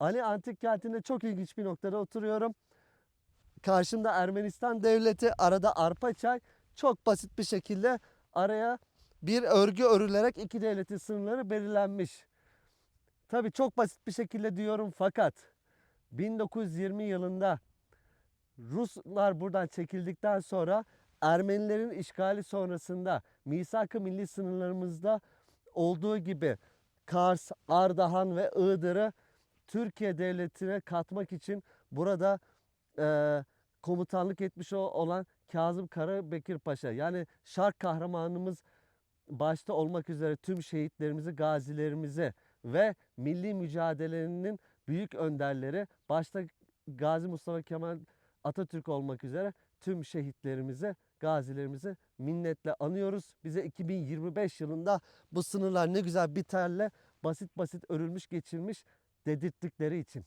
Ali Antik Kenti'nde çok ilginç bir noktada oturuyorum. Karşımda Ermenistan devleti, arada Arpaçay. Çok basit bir şekilde araya bir örgü örülerek iki devletin sınırları belirlenmiş. Tabii çok basit bir şekilde diyorum fakat 1920 yılında Ruslar buradan çekildikten sonra Ermenilerin işgali sonrasında misak-ı milli sınırlarımızda olduğu gibi Kars, Ardahan ve Iğdır'ı Türkiye devletine katmak için burada eee, komutanlık etmiş olan Kazım Karabekir Paşa yani Şark kahramanımız başta olmak üzere tüm şehitlerimizi, gazilerimizi ve milli mücadelenin büyük önderleri başta Gazi Mustafa Kemal Atatürk olmak üzere tüm şehitlerimizi, gazilerimizi minnetle anıyoruz. Bize 2025 yılında bu sınırlar ne güzel biterle basit basit örülmüş geçilmiş dedirttikleri için.